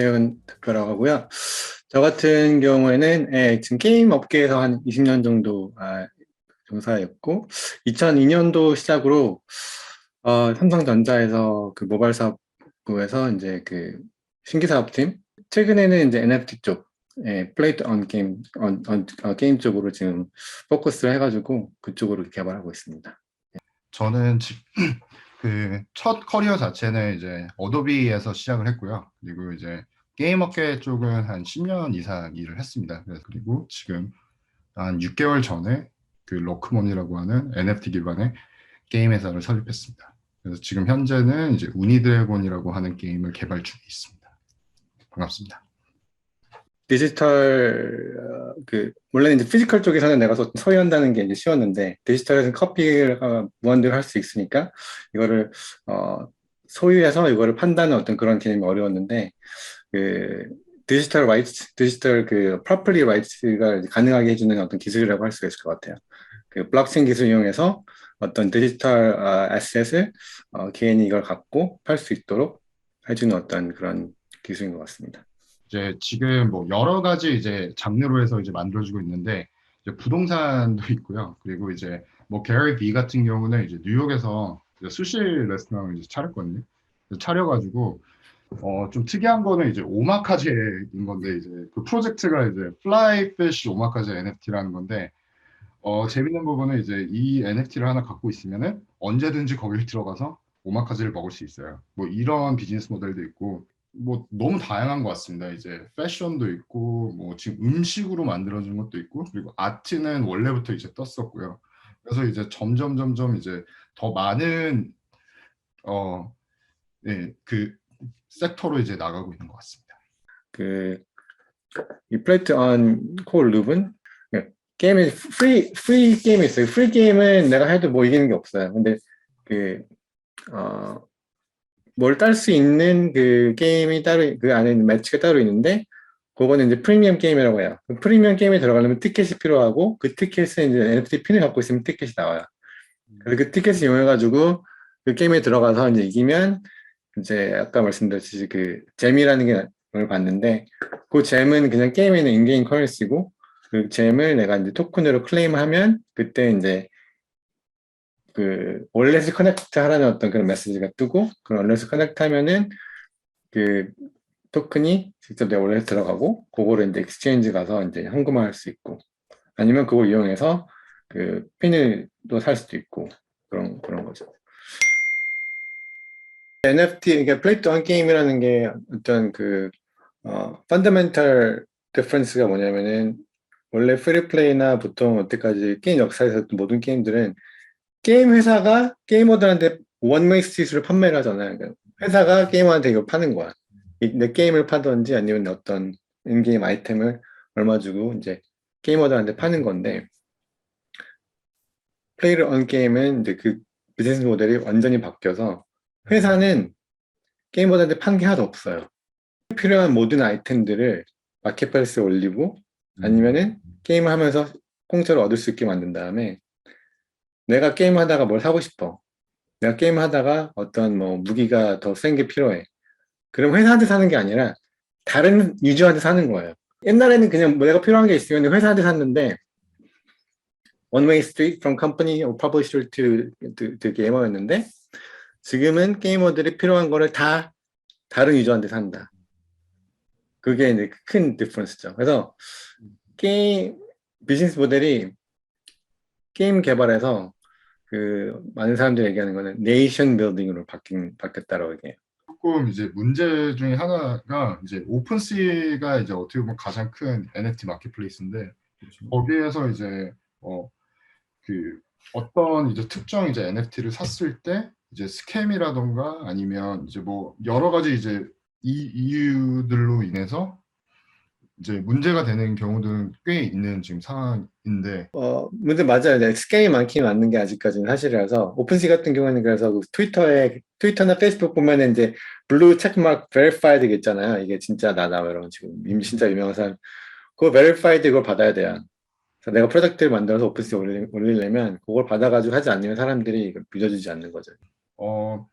김태훈 대표라고 하고요. 저 같은 경우에는 예, 지금 게임 업계에서 한 20년 정도 아, 종사했고 2002년도 시작으로 어, 삼성전자에서 그 모바일 사업부에서 이제 그 신규 사업팀 최근에는 이제 NFT 쪽 예, 플레이트 언 게임 언, 언, 어, 게임 쪽으로 지금 포커스를 해가지고 그쪽으로 개발하고 있습니다. 저는 그 첫 커리어 자체는 이제 어도비에서 시작을 했고요. 그리고 이제 게임 업계 쪽은 한 10년 이상 일을 했습니다. 그리고 지금 한 6개월 전에 그 로크몬이라고 하는 NFT 기반의 게임 회사를 설립했습니다. 그래서 지금 현재는 이제 우니드래곤이라고 하는 게임을 개발 중에 있습니다. 반갑습니다. 디지털 어, 그 원래는 이제 피지컬 쪽에서는 내가 소- 소유한다는 게 이제 쉬웠는데 디지털에서는 커피가 무한대로 할 수 있으니까 이거를 어 소유해서 이거를 판다는 어떤 그런 개념이 어려웠는데 그 디지털 라이츠 디지털 그 프로퍼리 라이츠가 가능하게 해주는 어떤 기술이라고 할 수가 있을 것 같아요. 그 블록체인 기술 이용해서 어떤 디지털 어, 에셋을 어, 개인이 이걸 갖고 팔 수 있도록 해주는 어떤 그런 기술인 것 같습니다. 이제 지금 뭐 여러 가지 이제 장르로 해서 이제 만들어지고 있는데 이제 부동산도 있고요. 그리고 이제 뭐 게리 비 같은 경우는 이제 뉴욕에서 이제 수시 레스토랑을 이제 차렸거든요. 차려가지고 어 좀 특이한 거는 이제 오마카제인 건데 이제 그 프로젝트가 이제 플라이 피쉬 오마카제 NFT라는 건데 어 재밌는 부분은 이제 이 NFT를 하나 갖고 있으면은 언제든지 거기를 들어가서 오마카세를 먹을 수 있어요. 뭐 이런 비즈니스 모델도 있고 뭐 너무 다양한 것 같습니다. 이제 패션도 있고 뭐 지금 음식으로 만들어진 것도 있고 그리고 아트는 원래부터 이제 떴었고요. 그래서 이제 점점 점점 이제 더 많은 어, 네, 그 섹터로 이제 나가고 있는 것 같습니다. 그, 이 플레이트 언콜 룹은 게임이 프리, 프리 게임이 있어요. 프리 게임은 내가 해도 뭐 이기는 게 없어요. 근데 그, 어, 뭘 딸 수 있는 그 게임이 따로, 그 안에 있는 매치가 따로 있는데, 그거는 이제 프리미엄 게임이라고 해요. 그 프리미엄 게임에 들어가려면 티켓이 필요하고, 그 티켓은 이제 NFT 핀을 갖고 있으면 티켓이 나와요. 그래서 그 티켓을 이용해가지고 그 게임에 들어가서 이제 이기면, 이제 아까 말씀드렸듯이 그 잼이라는 게걸 봤는데 그 잼은 그냥 게임에 있는 인게임 커런시고 그 잼을 내가 이제 토큰으로 클레임하면 그때 이제 그 월렛을 커넥트 하라는 어떤 그런 메시지가 뜨고 그 월렛을 커넥트 하면은 그 토큰이 직접 내 월렛에 들어가고 그거를 이제 엑스체인지 가서 이제 현금화할 수 있고 아니면 그걸 이용해서 그 핀을 또 살 수도 있고 그런. NFT, 그러니까 플레이트 온 게임이라는 게 어떤 그, 어, 펀더멘털 디퍼런스가 뭐냐면은, 원래 프리플레이나 보통 여태까지 게임 역사에서 모든 게임들은 게임 회사가 게이머들한테 원웨이 스트릿으로 판매를 하잖아요. 그러니까 회사가 게이머한테 이걸 파는 거야. 이- 내 게임을 파든지 아니면 어떤 인게임 아이템을 얼마 주고 이제 게이머들한테 파는 건데, 플레이를 온 게임은 이제 그 비즈니스 모델이 완전히 바뀌어서 회사는 게임보다한테 판게 하나도 없어요. 필요한 모든 아이템들을 마켓플레이스에 올리고 아니면은 게임을 하면서 공짜로 얻을 수 있게 만든 다음에 내가 게임 하다가 뭘 사고 싶어. 내가 게임 하다가 어떤 뭐 무기가 더 센 게 필요해. 그럼 회사한테 사는 게 아니라 다른 유저한테 사는 거예요. 옛날에는 그냥 뭐 내가 필요한 게 있으면 회사한테 샀는데 one way street from company or publisher to, to, to gamer였는데 지금은 게이머들이 필요한 거를 다 다른 유저한테 산다. 그게 이제 큰 디퍼런스죠. 그래서 게임 비즈니스 모델이 게임 개발에서 그 많은 사람들이 얘기하는 거는 네이션 빌딩으로 바뀐 바뀌었다라고 얘기해요. 조금 이제 문제 중에 하나가 이제 오픈시가 이제 어떻게 보면 가장 큰 NFT 마켓플레이스인데 거기에서 이제 어 그 어떤 이제 특정 이제 NFT를 샀을 때 이제 스캠이라던가 아니면 이제 뭐 여러 가지 이제 이 이유들로 인해서 이제 문제가 되는 경우들은 꽤 있는 지금 상황인데 어, 문제 맞아요. 네, 스캔이 많긴 맞는 게 아직까지는 사실이라서 오픈시 같은 경우에는 그래서 그 트위터에 트위터나 페이스북 보면은 이제 블루 체크마크 베리파이드 있잖아요. 이게 진짜 나다 뭐 이런 거 지금 임- 진짜 유명한 사람 그거 베리파이드 그걸 받아야 돼요. 내가 프로젝트를 만들어서 오픈시에 올리, 올리려면 그걸 받아가지고 하지 않으면 사람들이 이걸 믿어주지 않는 거죠. 어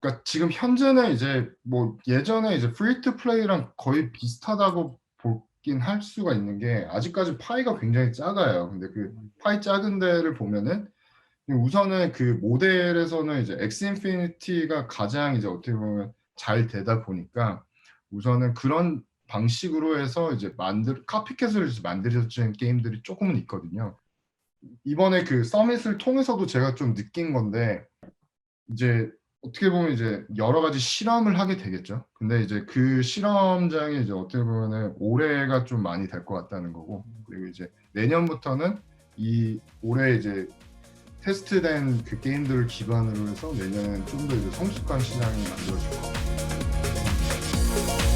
그러니까 지금 현재는 이제 뭐 예전에 이제 프리 투 플레이랑 거의 비슷하다고 보긴 할 수가 있는 게 아직까지 파이가 굉장히 작아요. 근데 그 파이 작은 데를 보면은 우선은 그 모델에서는 이제 엑스 인피니티가 가장 이제 어떻게 보면 잘 되다 보니까 우선은 그런 방식으로 해서 이제 만들 카피캣을 만들어진 게임들이 조금은 있거든요. 이번에 그 서밋을 통해서도 제가 좀 느낀 건데 이제 어떻게 보면 이제 여러 가지 실험을 하게 되겠죠. 근데 이제 그 실험장이 이제 어떻게 보면은 올해가 좀 많이 될 것 같다는 거고 그리고 이제 내년부터는 이 올해 이제 테스트된 그 게임들을 기반으로 해서 내년엔 좀더 이제 성숙한 시장이 만들어질 것 같아요.